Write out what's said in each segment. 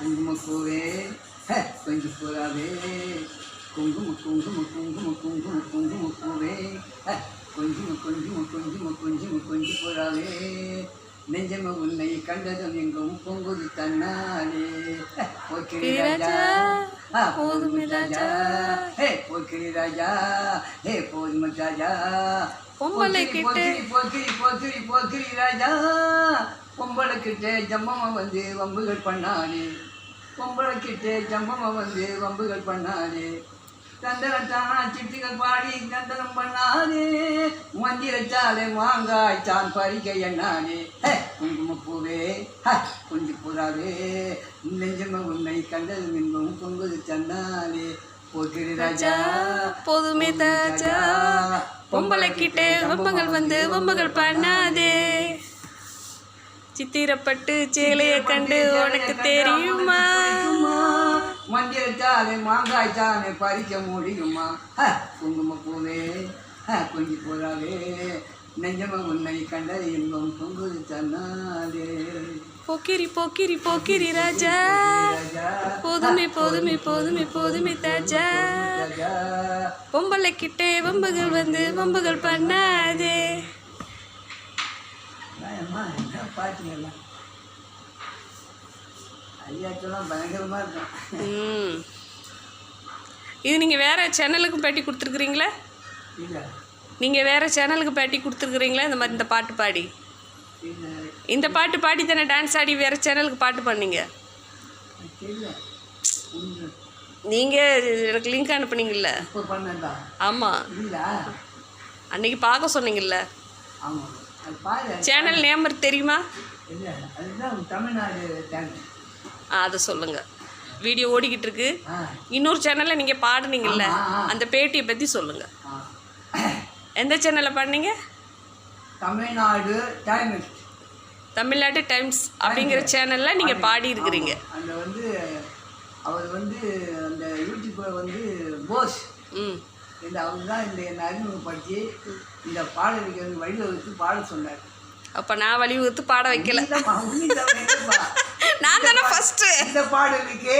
குங்குமப்பூவே கொஞ்சம் பூராவே குங்கும குங்கும குங்கும குங்கும குங்குமப்பூவே ஹே, கொஞ்சம் கொஞ்சம் கொஞ்சம் கொஞ்சம் கொஞ்சம் பூராவே நெஞ்சம உன்னை கண்டதும் எங்கும் பொங்குது தன்னாலே. போக்கிரி ராஜா. போதும் ராஜா. ஹே போக்கிரி ராஜா ஹே போதும் ராஜா. பொம்பளை கிட்ட போக்கிரி போக்கிரி ராஜா. பொம்பளை கிட்ட ஜம்மம்மா வந்து வம்புகள் பண்ணானே பொம்பளை கிட்ட ஜம்மம்மா வந்து வம்புகள் பண்ணானே தந்தரத்தானா சிட்டுகள் பாடி தந்தனம் பண்ணானே மந்திரச்சாலை மாங்காய் தான் பறிக்க எண்ணானே ஹே குங்குமப்பூவே குஞ்சு புறாவே. நெஞ்சம உன்னை கண்டது மின்பம் பொங்குது தன்னாலே. போதுமே தாஜா பொம்பளை கிட்ட வம்பங்கள் வந்து வம்பங்கள் பண்ணாதே. சித்திரப்பட்டு சேலைய கண்டு உனக்கு தெரியுமா? மஞ்சள் மாங்காய் தானே பறிக்க முடியுமா? ஹ, குங்குமப்பூவே ஹ, கொஞ்சி போறாவே நெஞ்சம உன்னை கண்டது இன்பம் பொங்குது தன்னாலே. போக்கிரி போக்கிரி போக்கிரி ராஜா. போதுமே போதுமே போதுமே போதுமே தாஜா. பொம்பளை கிட்டே வம்புகள் வந்து வம்புகள் பண்ணாதே. இது நீங்கள் வேற சேனலுக்கு பேட்டி கொடுத்துருக்குறீங்களா? நீங்கள் வேற சேனலுக்கு பேட்டி கொடுத்துருக்குறீங்களா? இந்த மாதிரி இந்த பாட்டு பாடி. இல்லை. இந்த பாட்டு பாடி தானே டான்ஸ் ஆடி வேறு சேனலுக்கு பாட்டு பண்ணீங்க நீங்கள் எனக்கு லிங்க் அனுப்புனீங்கல்ல? ஆமாம் அன்னைக்கு பார்க்க சொன்னீங்கல்ல? சேனல் நேம் தெரியுமா? ஆ அதை சொல்லுங்கள் வீடியோ ஓடிக்கிட்டு இருக்கு. இன்னொரு சேனலில் நீங்கள் பாடுனீங்கல்ல அந்த பேட்டியை பற்றி சொல்லுங்கள் எந்த சேனலில் பாடினீங்க? தமிழ்நாடு டைமிஸ்ட் தமிழ்நாடு டைம்ஸ் அப்படிங்கிற சேனலில் நீங்கள் பாடி இருக்கிறீங்க அந்த வந்து அவர் வந்து அந்த யூடியூப்பில் வந்து போஸ். ம். இந்த அவர் தான் இந்த என்னை அறிமுகப்படுத்தி இந்த பாடலுக்கு வந்து வழிவகுத்து பாட சொன்னார். அப்போ நான் வழிவகுத்து பாட வைக்கல? நான் தானே ஃபஸ்ட்டு இந்த பாடலுக்கு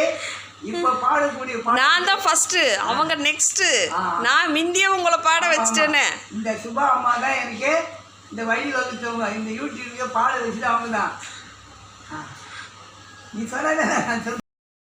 நான் தான் ஃபஸ்ட்டு அவங்க நெக்ஸ்ட்டு ஆ. நான் மிந்தியே உங்களை பாட வச்சிட்டேனே. இந்த சுபா அம்மா தான் எனக்கு இந்த வழி வகுத்தவங்க இந்த யூடியூப்ல பாட வச்சுட்டு அவங்க தான் நீ சொல்ல